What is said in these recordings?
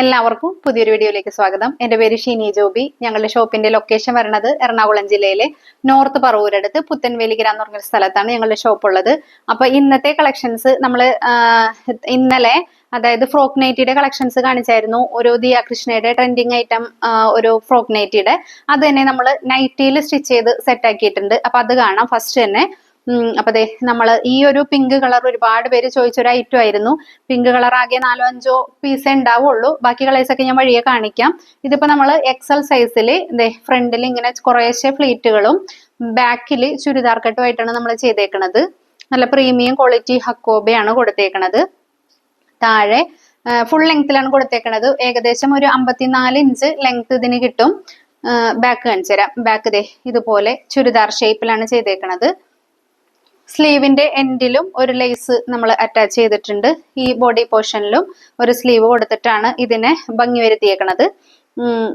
എല്ലാവർക്കും പുതിയൊരു വീഡിയോയിലേക്ക് സ്വാഗതം. എന്റെ പേര് ഷീനി ജോബി. ഞങ്ങളുടെ ഷോപ്പിന്റെ ലൊക്കേഷൻ വരുന്നത് എറണാകുളം ജില്ലയിലെ നോർത്ത് പറവൂരടുത്ത് പുത്തൻവേലിഗ്ര എന്ന് പറഞ്ഞൊരു സ്ഥലത്താണ് ഞങ്ങളുടെ ഷോപ്പ് ഉള്ളത്. അപ്പൊ ഇന്നത്തെ കളക്ഷൻസ് നമ്മൾ ഇന്നലെ അതായത് ഫ്രോക്ക് നൈറ്റിയുടെ കളക്ഷൻസ് കാണിച്ചായിരുന്നു. ഒരു ദിയ കൃഷ്ണയുടെ ട്രെൻഡിങ് ഐറ്റം ഒരു ഫ്രോക്ക് നൈറ്റിയുടെ. അത് തന്നെ നമ്മൾ നൈറ്റിയിൽ സ്റ്റിച്ച് ചെയ്ത് സെറ്റ് ആക്കിയിട്ടുണ്ട്. അപ്പൊ അത് കാണാം. ഫസ്റ്റ് തന്നെ അപ്പൊ ദേ നമ്മൾ ഈ ഒരു പിങ്ക് കളർ ഒരുപാട് പേര് ചോദിച്ചൊരു ഐറ്റം ആയിരുന്നു. പിങ്ക് കളർ ആകെ നാലോ അഞ്ചോ പീസേ ഉണ്ടാവുള്ളൂ ബാക്കി കളേഴ്സ് ഒക്കെ ഞാൻ വഴിയെ കാണിക്കാം. ഇതിപ്പോ നമ്മൾ എക്സൽ സൈസിൽ ദേ ഫ്രണ്ടിൽ ഇങ്ങനെ കുറേശ്ശെ ഫ്ലീറ്റുകളും ബാക്കിൽ ചുരിദാർ കട്ടുമായിട്ടാണ് നമ്മൾ ചെയ്തേക്കണത്. നല്ല പ്രീമിയം ക്വാളിറ്റി ഹക്കോബയാണ് കൊടുത്തേക്കണത്. താഴെ ഫുൾ ലെങ്ത്തിലാണ് കൊടുത്തേക്കണത്. ഏകദേശം ഒരു അമ്പത്തിനാല് ഇഞ്ച് ലെങ്ത് ഇതിന് കിട്ടും. ബാക്ക് കാണിച്ചു തരാം ബാക്ക് ദേ ഇതുപോലെ ചുരിദാർ ഷേപ്പിലാണ് ചെയ്തേക്കണത്. സ്ലീവിന്റെ എൻഡിലും ഒരു ലേസ് നമ്മൾ അറ്റാച്ച് ചെയ്തിട്ടുണ്ട്. ഈ ബോഡി പോർഷനിലും ഒരു സ്ലീവ് കൊടുത്തിട്ടാണ് ഇതിനെ ഭംഗി വരുത്തിയേക്കണത്.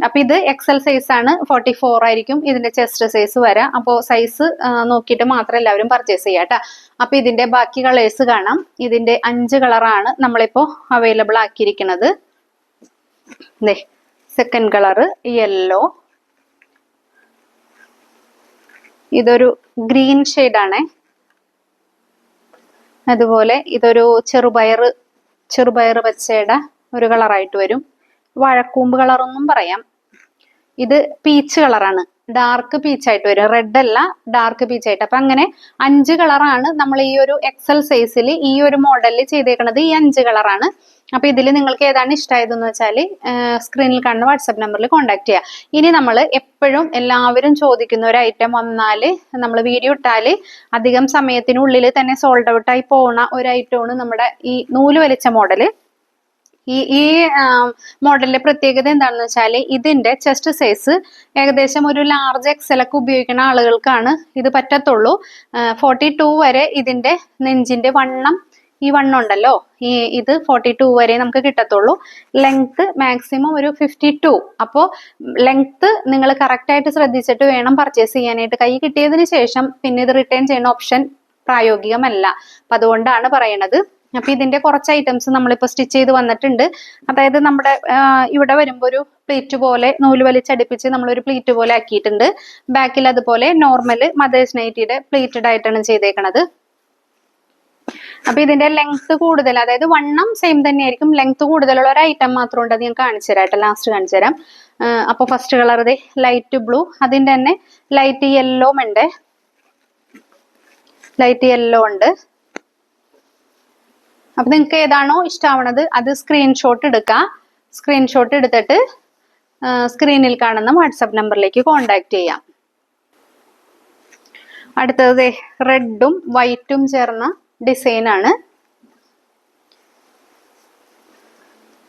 അപ്പം ഇത് എക്സൽ സൈസ് ആണ്. ഫോർട്ടി ഫോർ ആയിരിക്കും ഇതിന്റെ ചെസ്റ്റ് സൈസ് വരാം. അപ്പോൾ സൈസ് നോക്കിയിട്ട് മാത്രം എല്ലാവരും പർച്ചേസ് ചെയ്യാം കേട്ടോ അപ്പൊ ഇതിന്റെ ബാക്കി കളേഴ്സ് കാണാം. ഇതിന്റെ അഞ്ച് കളറാണ് നമ്മളിപ്പോ അവൈലബിൾ ആക്കിയിരിക്കുന്നത് സെക്കൻഡ് കളറ് യെല്ലോ ഇതൊരു ഗ്രീൻ ആണേ. അതുപോലെ ഇതൊരു ചെറുപയർ ചെറുപയർ പച്ചയുടെ ഒരു കളറായിട്ട് വരും. വാഴക്കൂമ്പ് കളറൊന്നും പറയാം. ഇത് പീച്ച് കളറാണ്. ഡാർക്ക് പീച്ച് ആയിട്ട് വരും. റെഡ് അല്ല ഡാർക്ക് പീച്ച് ആയിട്ട്. അപ്പൊ അങ്ങനെ അഞ്ച് കളറാണ് നമ്മൾ ഈ ഒരു എക്സൽ സൈസിൽ ഈ ഒരു മോഡലിൽ ചെയ്തേക്കുന്നത് ഈ അഞ്ച് കളറാണ് അപ്പൊ ഇതിൽ നിങ്ങൾക്ക് ഏതാണ് ഇഷ്ടമായതെന്ന് വെച്ചാൽ സ്ക്രീനിൽ കാണുന്ന വാട്സപ്പ് നമ്പറിൽ കോൺടാക്ട് ചെയ്യുക ഇനി നമ്മൾ എപ്പോഴും എല്ലാവരും ചോദിക്കുന്ന ഒരു ഐറ്റം വന്നാൽ നമ്മൾ വീഡിയോ ഇട്ടാൽ അധികം സമയത്തിനുള്ളിൽ തന്നെ സോൾഡ് ഔട്ടായി പോണ ഒരു ഐറ്റമാണ് നമ്മുടെ ഈ നൂൽ വലിച്ച മോഡൽ ഈ ഈ മോഡലിന്റെ പ്രത്യേകത എന്താണെന്ന് വെച്ചാൽ ഇതിന്റെ ചെസ്റ്റ് സൈസ് ഏകദേശം ഒരു ലാർജ് എക്സൽ ഒക്കെ ഉപയോഗിക്കുന്ന ആളുകൾക്കാണ് ഇത് പറ്റത്തുള്ളൂ. ഫോർട്ടി ടു വരെ ഇതിന്റെ നെഞ്ചിന്റെ വണ്ണം ഈ വണ്ണം ഉണ്ടല്ലോ. ഈ ഇത് ഫോർട്ടി ടു വരെ നമുക്ക് കിട്ടത്തുള്ളൂ. ലെങ്ത് മാക്സിമം ഒരു ഫിഫ്റ്റി ടു അപ്പോൾ ലെങ്ത് നിങ്ങൾ കറക്റ്റായിട്ട് ശ്രദ്ധിച്ചിട്ട് വേണം പർച്ചേസ് ചെയ്യാനായിട്ട്. കൈ കിട്ടിയതിന് ശേഷം പിന്നെ ഇത് റിട്ടേൺ ചെയ്യുന്ന ഓപ്ഷൻ പ്രായോഗികമല്ല. അപ്പൊ അതുകൊണ്ടാണ് പറയണത്. അപ്പൊ ഇതിന്റെ കുറച്ച് ഐറ്റംസ് നമ്മളിപ്പോ സ്റ്റിച്ച് ചെയ്ത് വന്നിട്ടുണ്ട്. അതായത് നമ്മുടെ ഇവിടെ വരുമ്പോ ഒരു പ്ലീറ്റ് പോലെ നൂൽ വലിച്ചടിപ്പിച്ച് നമ്മളൊരു പ്ലീറ്റ് പോലെ ആക്കിയിട്ടുണ്ട്. ബാക്കിൽ അതുപോലെ നോർമൽ മദേഴ്സ് നൈറ്റിയുടെ പ്ലീറ്റഡ് ആയിട്ടാണ് ചെയ്തേക്കണത്. അപ്പൊ ഇതിന്റെ ലെങ്ത് കൂടുതൽ അതായത് വണ്ണം സെയിം തന്നെയായിരിക്കും. ലെങ്ത് കൂടുതലുള്ള ഒരു ഐറ്റം മാത്രം ഉണ്ട് അത് ഞാൻ കാണിച്ചു തരാം ലാസ്റ്റ് കാണിച്ചു തരാം അപ്പൊ ഫസ്റ്റ് കളർ ഇത് ലൈറ്റ് ബ്ലൂ അതിന്റെ തന്നെ ലൈറ്റ് യെല്ലോ ഉണ്ട്. ലൈറ്റ് യെല്ലോ ഉണ്ട്. അപ്പൊ നിങ്ങൾക്ക് ഏതാണോ ഇഷ്ടമാവണത് അത് സ്ക്രീൻഷോട്ട് എടുക്കുക സ്ക്രീൻഷോട്ട് എടുത്തിട്ട് സ്ക്രീനിൽ കാണുന്ന വാട്സപ്പ് നമ്പറിലേക്ക് കോണ്ടാക്ട് ചെയ്യാം. അടുത്തത് റെഡും വൈറ്റും ചേർന്ന ഡിസൈനാണ്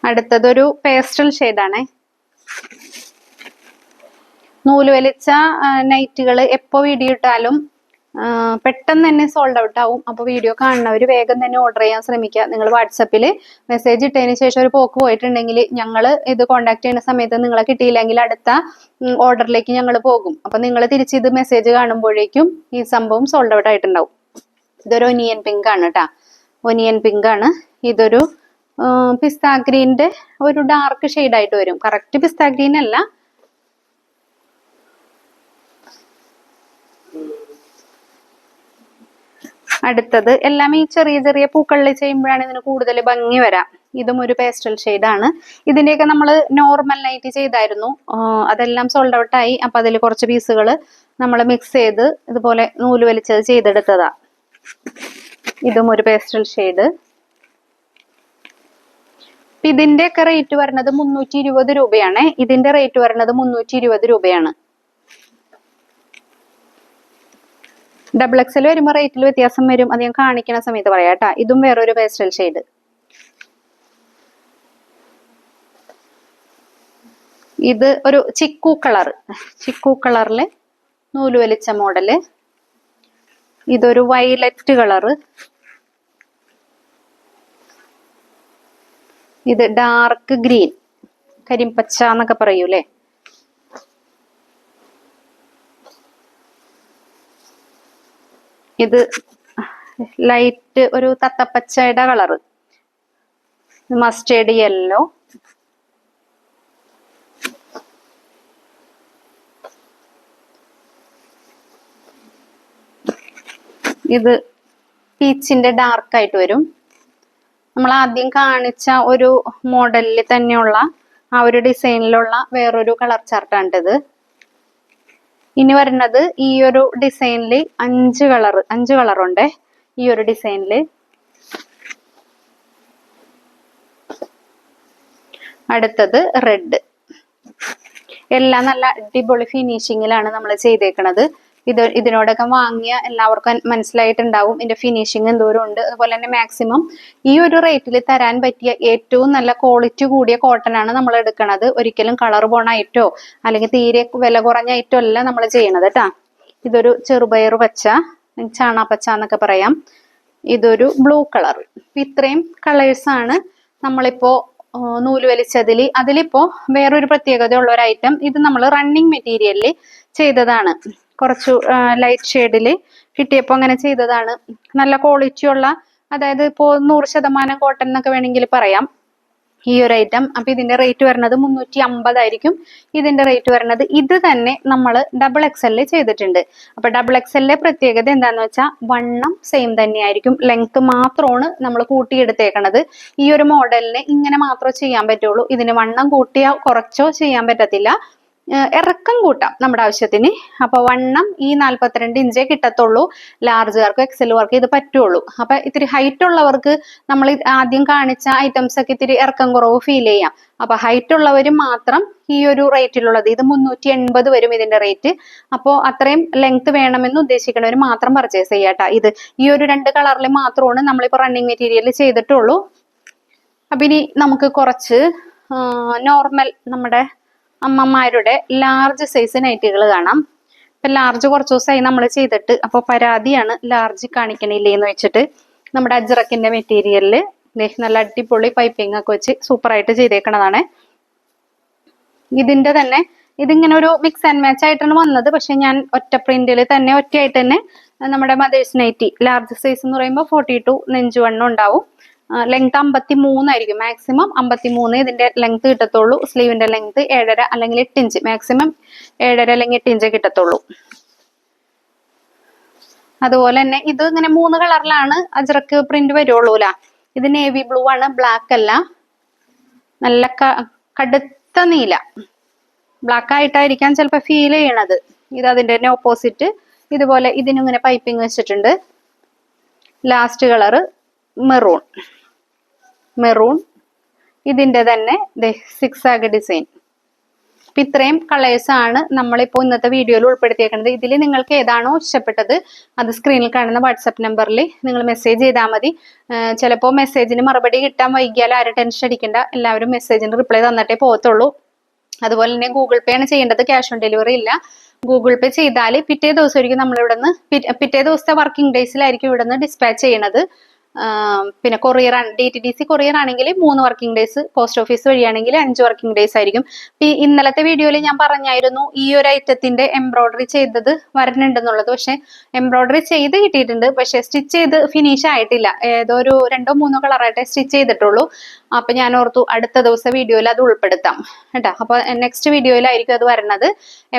അടുത്തതൊരു പേസ്റ്റൽ ഷെയ്ഡാണേ നൂൽ വലിച്ച നൈറ്റുകൾ എപ്പോ വീടിയിട്ടാലും പെട്ടെന്ന് തന്നെ സോൾഡ് ഔട്ട് ആവും. അപ്പോൾ വീഡിയോ കാണുന്നവർ വേഗം തന്നെ ഓർഡർ ചെയ്യാൻ ശ്രമിക്കുക. നിങ്ങൾ വാട്സപ്പിൽ മെസ്സേജ് ഇട്ടതിന് ശേഷം ഒരു പോക്ക് പോയിട്ടുണ്ടെങ്കിൽ ഞങ്ങൾ ഇത് കോൺടാക്ട് ചെയ്യുന്ന സമയത്ത് നിങ്ങളെ കിട്ടിയില്ലെങ്കിൽ അടുത്ത ഓർഡറിലേക്ക് ഞങ്ങൾ പോകും. അപ്പം നിങ്ങൾ തിരിച്ച് ഇത് മെസ്സേജ് കാണുമ്പോഴേക്കും ഈ സംഭവം സോൾഡ് ഔട്ട് ആയിട്ടുണ്ടാവും. ഇതൊരു ഒനിയൻ പിങ്ക് ആണ് കേട്ടോ ഒനിയൻ പിങ്ക് ആണ്. ഇതൊരു പിസ്ത ഗ്രീന്റെ ഒരു ഡാർക്ക് ഷെയ്ഡായിട്ട് വരും. കറക്റ്റ് പിസ്ത ഗ്രീൻ അല്ല. അടുത്തത്. എല്ലാം ഈ ചെറിയ ചെറിയ പൂക്കളിൽ ചെയ്യുമ്പോഴാണ് ഇതിന് കൂടുതൽ ഭംഗി വരാം. ഇതും ഒരു പേസ്റ്റൽ ആണ്. ഇതിന്റെയൊക്കെ നമ്മൾ നോർമൽ നൈറ്റ് ചെയ്തായിരുന്നു. അതെല്ലാം സോൾഡ് ഔട്ട് ആയി. അപ്പൊ അതിൽ കുറച്ച് പീസുകൾ നമ്മൾ മിക്സ് ചെയ്ത് ഇതുപോലെ നൂൽ വലിച്ചത് ചെയ്തെടുത്തതാ. ഇതും ഒരു പേസ്റ്റൽ ഷെയ്ഡ് ഇതിന്റെ ഒക്കെ റേറ്റ് വരുന്നത് മുന്നൂറ്റി ഇരുപത് രൂപയാണ്. ഇതിന്റെ റേറ്റ് വരുന്നത് മുന്നൂറ്റി ഇരുപത് രൂപയാണ്. ഡബിൾ എക്സൽ വരുമ്പോൾ റേറ്റിൽ വ്യത്യാസം വരും. അത് ഞാൻ കാണിക്കുന്ന സമയത്ത് പറയാം കേട്ടോ. ഇതും വേറൊരു പേസ്റ്റൽ ഷെയ്ഡ് ഇത് ഒരു ചിക്കു കളർ ചിക്കു കളറിൽ നൂൽ വലിച്ച മോഡൽ ഇതൊരു വയലറ്റ് കളറ് ഇത് ഡാർക്ക് ഗ്രീൻ കരിമ്പച്ച എന്നൊക്കെ പറയൂലേ? ഇത് ലൈറ്റ് ഒരു തത്തപ്പച്ചയുടെ കളറ് മസ്റ്റേഡ് യെല്ലോ ഇത് പീച്ചിന്റെ ഡാർക്ക് ആയിട്ട് വരും. നമ്മൾ ആദ്യം കാണിച്ച ഒരു മോഡലിൽ തന്നെയുള്ള ആ ഒരു ഡിസൈനിലുള്ള വേറൊരു കളർ ചാർട്ടാണിത് ഇനി വരുന്നത് ഈ ഒരു ഡിസൈനിൽ അഞ്ച് കളർ അഞ്ച് കളറുണ്ട് ഈ ഒരു ഡിസൈനിൽ അടുത്തത് റെഡ്. എല്ലാം നല്ല അടിപൊളി ഫിനിഷിങ്ങിലാണ് നമ്മൾ ചെയ്തേക്കണത്. ഇത് ഇതിനോടൊക്കെ വാങ്ങിയ എല്ലാവർക്കും മനസ്സിലായിട്ടുണ്ടാവും. ഇതിന്റെ ഫിനിഷിങ് എന്തോരം ഉണ്ട്. അതുപോലെ തന്നെ മാക്സിമം ഈ ഒരു റേറ്റിൽ തരാൻ പറ്റിയ ഏറ്റവും നല്ല ക്വാളിറ്റി കൂടിയ കോട്ടൺ ആണ് നമ്മൾ എടുക്കുന്നത് ഒരിക്കലും കളർ പോണായിട്ടോ അല്ലെങ്കിൽ തീരെ വില കുറഞ്ഞ ഐറ്റോ അല്ല നമ്മൾ ചെയ്യണത് കേട്ടാ ഇതൊരു ചെറുപയർ പച്ച ചാണാപ്പച്ച എന്നൊക്കെ പറയാം. ഇതൊരു ബ്ലൂ കളർ ഇത്രയും കളേഴ്സ് ആണ് നമ്മളിപ്പോ നൂൽ വലിച്ചതിൽ അതിലിപ്പോ വേറൊരു പ്രത്യേകത ഉള്ള ഒരു ഐറ്റം ഇത് നമ്മൾ റണ്ണിങ് മെറ്റീരിയലിൽ ചെയ്തതാണ്. കുറച്ചു ലൈറ്റ് ഷെയ്ഡിൽ കിട്ടിയപ്പോൾ അങ്ങനെ ചെയ്തതാണ്. നല്ല ക്വാളിറ്റി ഉള്ള അതായത് ഇപ്പോൾ നൂറ് ശതമാനം കോട്ടൺ എന്നൊക്കെ വേണമെങ്കിൽ പറയാം. ഈ ഒരു ഐറ്റം അപ്പൊ ഇതിന്റെ റേറ്റ് വരുന്നത് മുന്നൂറ്റി അമ്പതായിരിക്കും ഇതിന്റെ റേറ്റ് വരുന്നത് ഇത് തന്നെ നമ്മൾ ഡബിൾ എക്സലിൽ ചെയ്തിട്ടുണ്ട്. അപ്പൊ ഡബിൾ എക്സലിലെ പ്രത്യേകത എന്താന്ന് വെച്ചാൽ വണ്ണം സെയിം തന്നെയായിരിക്കും ലെങ്ത് മാത്രമാണ് നമ്മൾ കൂട്ടിയെടുത്തേക്കണത്. ഈ ഒരു മോഡലിന് ഇങ്ങനെ മാത്രമേ ചെയ്യാൻ പറ്റുള്ളൂ. ഇതിന് വണ്ണം കൂട്ടിയോ കുറച്ചോ ചെയ്യാൻ പറ്റത്തില്ല. ഇറക്കം കൂട്ടാം നമ്മുടെ ആവശ്യത്തിന്. അപ്പൊ വണ്ണം ഈ നാല്പത്തിരണ്ട് ഇഞ്ചേ കിട്ടത്തുള്ളൂ. ലാർജുകാർക്ക് എക്സലുകാർക്ക് ഇത് പറ്റുള്ളൂ. അപ്പൊ ഇത്തിരി ഹൈറ്റ് ഉള്ളവർക്ക് നമ്മൾ ആദ്യം കാണിച്ച ഐറ്റംസ് ഒക്കെ ഇത്തിരി ഇറക്കം കുറവ് ഫീൽ ചെയ്യാം. അപ്പൊ ഹൈറ്റ് ഉള്ളവർ മാത്രം ഈ ഒരു റേറ്റിലുള്ളത് ഇത് മുന്നൂറ്റി എൺപത് വരും ഇതിന്റെ റേറ്റ് അപ്പോൾ അത്രയും ലെങ്ത് വേണമെന്ന് ഉദ്ദേശിക്കുന്നവർ മാത്രം പർച്ചേസ് ചെയ്യാട്ടോ. ഇത് ഈ ഒരു രണ്ട് കളറിൽ മാത്രമാണ് നമ്മളിപ്പോൾ റണ്ണിങ് മെറ്റീരിയൽ ചെയ്തിട്ടുള്ളൂ. അപ്പൊ ഇനി നമുക്ക് കുറച്ച് നോർമൽ നമ്മുടെ അമ്മമാരുടെ ലാർജ് സൈസ് നൈറ്റികൾ കാണാം. ഇപ്പൊ ലാർജ് കുറച്ച് ദിവസമായി നമ്മൾ ചെയ്തിട്ട് അപ്പൊ പരാതിയാണ് ലാർജ് കാണിക്കണില്ലേ എന്ന് വെച്ചിട്ട് നമ്മുടെ അജ്രക്കിന്റെ മെറ്റീരിയലിൽ നല്ല അടിപൊളി പൈപ്പിംഗ് ഒക്കെ വെച്ച് സൂപ്പർ ആയിട്ട് ചെയ്തേക്കണതാണ്. ഇതിന്റെ തന്നെ ഇതിങ്ങനെ ഒരു മിക്സ് ആൻഡ് മാച്ച് ആയിട്ടാണ് വന്നത്. പക്ഷെ ഞാൻ ഒറ്റ പ്രിന്റിൽ തന്നെ ഒറ്റയായിട്ട് തന്നെ നമ്മുടെ മദേഴ്സ് നൈറ്റി ലാർജ് സൈസ് എന്ന് പറയുമ്പോൾ ഫോർട്ടി ടു നെഞ്ചു വണ്ണം ഉണ്ടാവും ലെങ്ത് അമ്പത്തി മൂന്നായിരിക്കും മാക്സിമം അമ്പത്തി മൂന്ന് ഇതിന്റെ ലെങ്ത് കിട്ടത്തുള്ളൂ. സ്ലീവിന്റെ ലെങ്ത് ഏഴര അല്ലെങ്കിൽ എട്ട് ഇഞ്ച് മാക്സിമം ഏഴര അല്ലെങ്കിൽ എട്ട് ഇഞ്ച് കിട്ടത്തുള്ളൂ. അതുപോലെ തന്നെ ഇത് ഇങ്ങനെ മൂന്ന് കളറിലാണ് അജറക്ക് പ്രിന്റ് വരുള്ളൂ ലാ. ഇത് നേവി ബ്ലൂ ആണ് ബ്ലാക്ക് അല്ല. നല്ല കടുത്ത നീല. ബ്ലാക്ക് ആയിട്ടായിരിക്കാൻ ചിലപ്പോൾ ഫീൽ ചെയ്യണത്. ഇത് അതിന്റെ തന്നെ ഓപ്പോസിറ്റ് ഇതുപോലെ ഇതിനിങ്ങനെ പൈപ്പിംഗ് വെച്ചിട്ടുണ്ട്. Last colour maroon maroon. ഇതിന്റെ തന്നെ സിക്സ് ആഗ് ഡിസൈൻ അപ്പൊ ഇത്രയും കളേഴ്സ് ആണ് നമ്മളിപ്പോൾ ഇന്നത്തെ വീഡിയോയിൽ ഉൾപ്പെടുത്തിയേക്കുന്നത് ഇതിൽ നിങ്ങൾക്ക് ഏതാണോ ഇഷ്ടപ്പെട്ടത് അത് സ്ക്രീനിൽ കാണുന്ന വാട്സപ്പ് നമ്പറിൽ നിങ്ങൾ മെസ്സേജ് ചെയ്താൽ മതി. ചിലപ്പോൾ മെസ്സേജിന് മറുപടി കിട്ടാൻ വൈകിയാൽ ആരും ടെൻഷൻ അടിക്കണ്ട. എല്ലാവരും മെസ്സേജിന് റിപ്ലൈ തന്നിട്ടേ പോകത്തുള്ളൂ. അതുപോലെ തന്നെ ഗൂഗിൾ പേ ആണ് ചെയ്യേണ്ടത് ക്യാഷ് ഓൺ ഡെലിവറി ഇല്ല. ഗൂഗിൾ പേ ചെയ്താൽ പിറ്റേ ദിവസമായിരിക്കും നമ്മൾ ഇവിടെ നിന്ന് പിറ്റേ ദിവസത്തെ വർക്കിംഗ് ഡേയ്സിലായിരിക്കും ഇവിടെ നിന്ന് ഡിസ്പാച്ച് ചെയ്യണത്. പിന്നെ courier D T D C courier ആണെങ്കിൽ മൂന്ന് വർക്കിംഗ് ഡേയ്സ് പോസ്റ്റ് ഓഫീസ് വഴിയാണെങ്കിൽ അഞ്ച് വർക്കിംഗ് ഡേയ്സ് ആയിരിക്കും. ഇന്നലത്തെ വീഡിയോയിൽ ഞാൻ പറഞ്ഞായിരുന്നു ഈ ഒരു ഐറ്റത്തിന്റെ എംബ്രോയിഡറി ചെയ്തത് വരണുണ്ടെന്നുള്ളത് പക്ഷെ എംബ്രോയിഡറി ചെയ്ത് കിട്ടിയിട്ടുണ്ട്. പക്ഷെ സ്റ്റിച്ച് ചെയ്ത് ഫിനിഷ് ആയിട്ടില്ല. ഏതോ ഒരു രണ്ടോ മൂന്നോ കളറായിട്ടേ സ്റ്റിച്ച് ചെയ്തിട്ടുള്ളൂ. അപ്പൊ ഞാൻ ഓർത്തു അടുത്ത ദിവസം വീഡിയോയിൽ അത് ഉൾപ്പെടുത്താം. കേട്ടോ? അപ്പൊ നെക്സ്റ്റ് വീഡിയോയിലായിരിക്കും അത് വരണത്.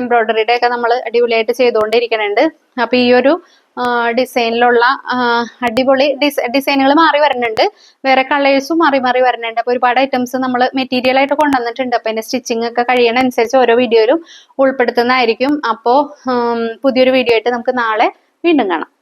എംബ്രോയിഡറിയുടെ ഒക്കെ നമ്മൾ അടിപൊളിയായിട്ട് ചെയ്തുകൊണ്ടിരിക്കുന്നുണ്ട് അപ്പൊ ഈ ഒരു ഡിസൈനിലുള്ള അടിപൊളി ഡിസൈനുകൾ മാറി വരുന്നുണ്ട്. വേറെ കളേഴ്സും മാറി മാറി വരുന്നുണ്ട്. അപ്പോൾ ഒരുപാട് ഐറ്റംസ് നമ്മൾ മെറ്റീരിയൽ ആയിട്ട് കൊണ്ടുവന്നിട്ടുണ്ട്. അപ്പോൾ അതിന്റെ സ്റ്റിച്ചിങ് ഒക്കെ കഴിയണ അനുസരിച്ച് ഓരോ വീഡിയോയിലും ഉൾപ്പെടുത്തുന്നതായിരിക്കും. അപ്പോൾ പുതിയൊരു വീഡിയോ ആയിട്ട് നമുക്ക് നാളെ വീണ്ടും കാണാം.